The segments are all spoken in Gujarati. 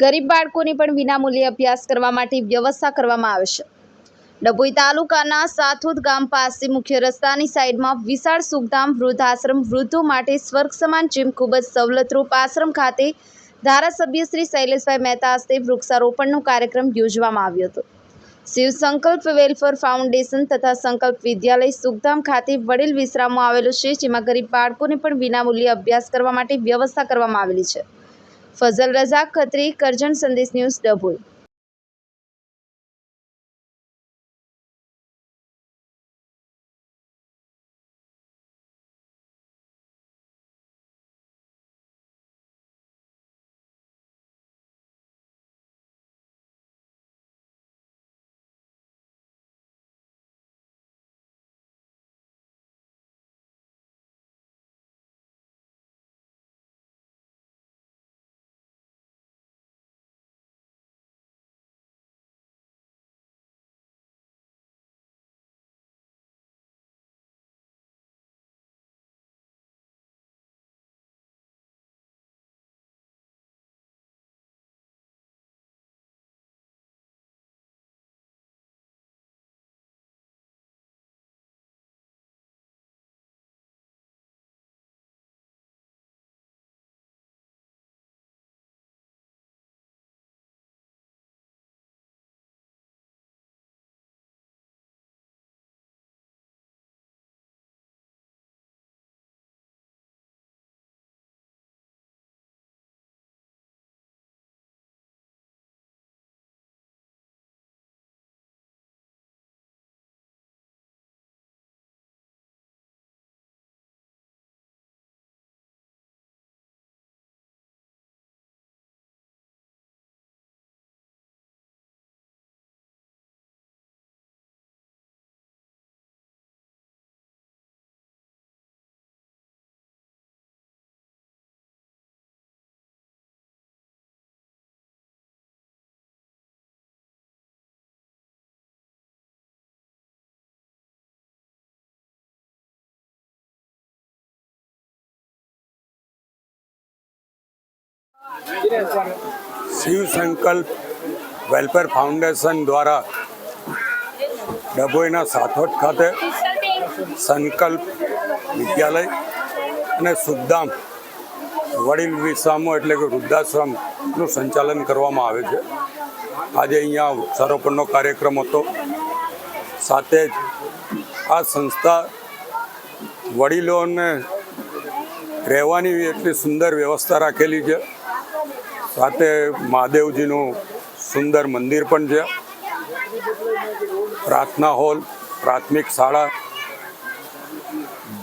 ગરીબ બાળકોને પણ વિનામૂલ્યે અભ્યાસ કરવા માટે વ્યવસ્થા કરવામાં આવે છે. ડભોઈ તાલુકાના સાથોદ ગામ પાસે મુખ્ય રસ્તાની સાઈડમાં વિશાળ સુખધામ, વૃદ્ધાશ્રમ, વૃદ્ધો માટે સ્વર્ગ સમાન જેમ ખૂબ જ સવલતરૂપ આશ્રમ ખાતે ધારાસભ્ય શ્રી શૈલેષભાઈ મહેતા હસ્તે વૃક્ષારોપણનો કાર્યક્રમ યોજવામાં આવ્યો હતો. શિવ સંકલ્પ વેલફેર ફાઉન્ડેશન તથા સંકલ્પ વિદ્યાલય સુખધામ ખાતે વડીલ વિશ્રામો આવેલો છે, જેમાં ગરીબ બાળકોને પણ વિનામૂલ્યે અભ્યાસ કરવા માટે વ્યવસ્થા કરવામાં આવેલી છે. ફઝલ રઝાક ખત્રી કરજણ સંદેશ ન્યૂઝ ડભોઈ. શિવ સંકલ્પ વેલફેર ફાઉન્ડેશન દ્વારા ડભોઈના સાથોટ ખાતે સંકલ્પ વિદ્યાલય અને સુખધામ વડીલ વિશ્રામો એટલે કે વૃદ્ધાશ્રમનું સંચાલન કરવામાં આવે છે. આજે અહીંયા વૃક્ષારોપણનો કાર્યક્રમ હતો. સાથે જ આ સંસ્થા વડીલોને રહેવાની એટલી સુંદર વ્યવસ્થા રાખેલી છે. સાથે મહાદેવજીનું સુંદર મંદિર પણ છે. પ્રાર્થના હોલ, પ્રાથમિક શાળા,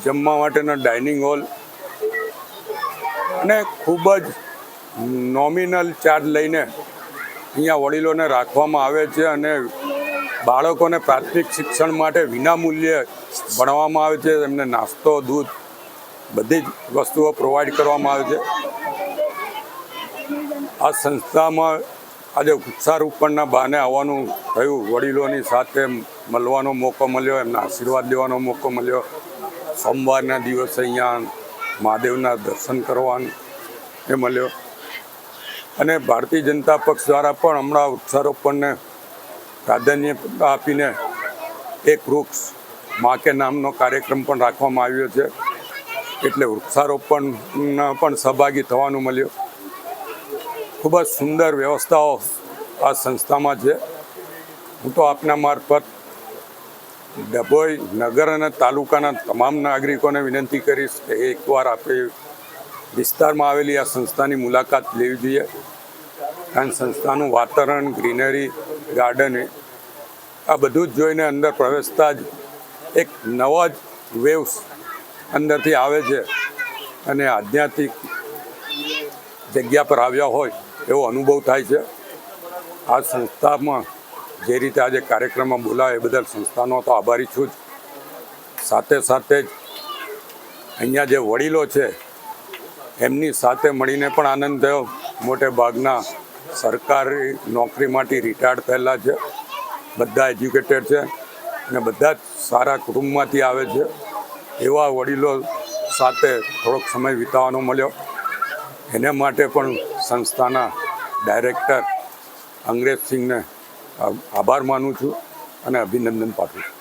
જમવા માટેના ડાઇનિંગ હોલ અને ખૂબ જ નોમિનલ ચાર્જ લઈને અહીંયા વડીલોને રાખવામાં આવે છે અને બાળકોને પ્રાથમિક શિક્ષણ માટે વિનામૂલ્યે ભણવામાં આવે છે. એમને નાસ્તો, દૂધ બધી જ વસ્તુઓ પ્રોવાઈડ કરવામાં આવે છે. આ સંસ્થામાં આજે વૃક્ષારોપણના બહાને આવવાનું થયું. વડીલોની સાથે મળવાનો મોકો મળ્યો, એમના આશીર્વાદ લેવાનો મોકો મળ્યો. સોમવારના દિવસે અહીંયા મહાદેવના દર્શન કરવાનું એ મળ્યો. અને ભારતીય જનતા પક્ષ દ્વારા પણ હમણાં વૃક્ષારોપણને પ્રાધાન્ય આપીને એક વૃક્ષ મા કે નામનો કાર્યક્રમ પણ રાખવામાં આવ્યો છે. એટલે વૃક્ષારોપણના પણ સહભાગી થવાનું મળ્યું. ખૂબ જ સુંદર વ્યવસ્થાઓ આ સંસ્થામાં છે. હું તો આપના મારફત ડભોઈ નગર અને તાલુકાના તમામ નાગરિકોને વિનંતી કરીશ કે એકવાર આપણે વિસ્તારમાં આવેલી આ સંસ્થાની મુલાકાત લેવી જોઈએ. કારણ સંસ્થાનું વાતાવરણ, ગ્રીનરી, ગાર્ડન આ બધું જ જોઈને અંદર પ્રવેશતા જ એક નવા જ વેવ્સ અંદરથી આવે છે. અને આધ્યાત્મિક જગ્યા પર આવ્યા હોય એવો અનુભવ થાય છે. આ સંસ્થામાં જે રીતે આજે કાર્યક્રમમાં બોલાવે એ બદલ સંસ્થાનો તો આભારી છું જ. સાથે સાથે જ અહીંયા જે વડીલો છે, એમની સાથે મળીને પણ આનંદ થયો. મોટે ભાગના સરકારી નોકરીમાંથી રિટાયર્ડ થયેલા છે. બધા એજ્યુકેટેડ છે અને બધા જ સારા કુટુંબમાંથી આવે છે. એવા વડીલો સાથે થોડોક સમય વિતાવવાનો મળ્યો. એને માટે પણ સંસ્થાના ડાયરેક્ટર અંગ્રેજસિંહને આ- આભાર માનું છું અને અભિનંદન પાઠવું છું.